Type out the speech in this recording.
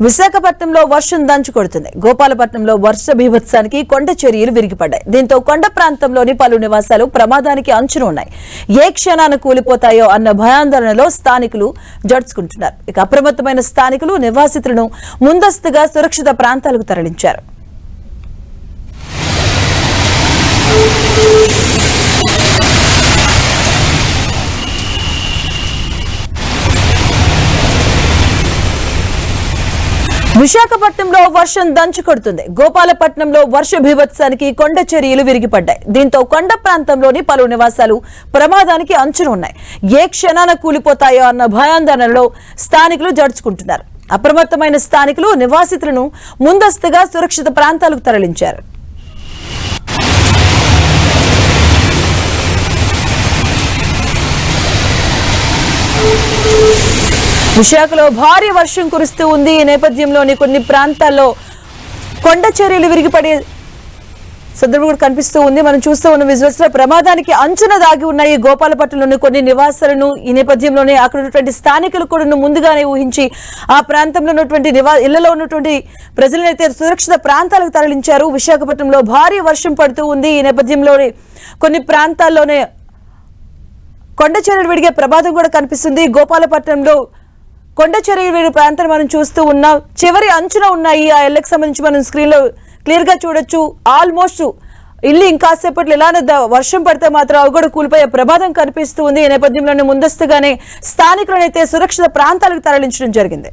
విశాఖపట్నంలో వర్షం దంచు కొడుతుంది. గోపాలపట్నంలో వర్ష బీభత్సానికి కొండ చర్యలు విరిగిపడ్డాయి. దీంతో కొండ ప్రాంతంలోని పలు నివాసాలు ప్రమాదానికి అంచున ఉన్నాయి. ఏ క్షణాన కూలిపోతాయో అన్న భయాందోళనలో స్థానికులు జడుచుకుంటున్నారు. ఇక అప్రమత్తమైన స్థానికులు నివాసితులను ముందస్తుగా సురక్షిత ప్రాంతాలకు తరలించారు. విశాఖపట్నంలో వర్షం దంచు కొడుతుంది. గోపాలపట్నంలో వర్ష భీభత్సానికి కొండ చర్యలు విరిగిపడ్డాయి. దీంతో కొండ ప్రాంతంలోని పలు నివాసాలు ప్రమాదానికి అంచున ఉన్నాయి. ఏ క్షణాన కూలిపోతాయో అన్న భయాందోళనలో స్థానికులు జడుచుకుంటున్నారు. అప్రమత్తమైన స్థానికులు నివాసితులను ముందస్తుగా సురక్షిత ప్రాంతాలకు తరలించారు. విశాఖలో భారీ వర్షం కురుస్తూ ఉంది. ఈ నేపథ్యంలోని కొన్ని ప్రాంతాల్లో కొండ చర్యలు విరిగిపడే సందర్భం కూడా కనిపిస్తూ ఉంది. మనం చూస్తూ ఉన్న విజువల్స్లో ప్రమాదానికి అంచున దాగి ఉన్నాయి గోపాలపట్నంలోని కొన్ని నివాసాలను ఈ నేపథ్యంలోనే అక్కడ ఉన్నటువంటి స్థానికులు కూడా ముందుగానే ఊహించి ఆ ప్రాంతంలో ఉన్నటువంటి నివా ఇళ్ళలో ఉన్నటువంటి ప్రజలనైతే సురక్షిత ప్రాంతాలకు తరలించారు. విశాఖపట్నంలో భారీ వర్షం పడుతూ ఉంది. ఈ నేపథ్యంలోనే కొన్ని ప్రాంతాల్లోనే కొండ చర్యలు విడిగే ప్రమాదం కూడా కనిపిస్తుంది. గోపాలపట్నంలో కొండ చర్యలు ప్రాంతం మనం చూస్తూ ఉన్నాం. చివరి అంచున ఉన్నాయి ఆ ఎల్లకు సంబంధించి మనం స్క్రీన్లో క్లియర్గా చూడొచ్చు. ఆల్మోస్ట్ ఇల్లు ఇంకాసేపట్లో ఎలానే వర్షం పడితే మాత్రం అవి కూడా కూలిపోయే ప్రమాదం కనిపిస్తూ ఉంది. ఈ నేపథ్యంలోనే ముందస్తుగానే స్థానికులనైతే సురక్షిత ప్రాంతాలకు తరలించడం జరిగింది.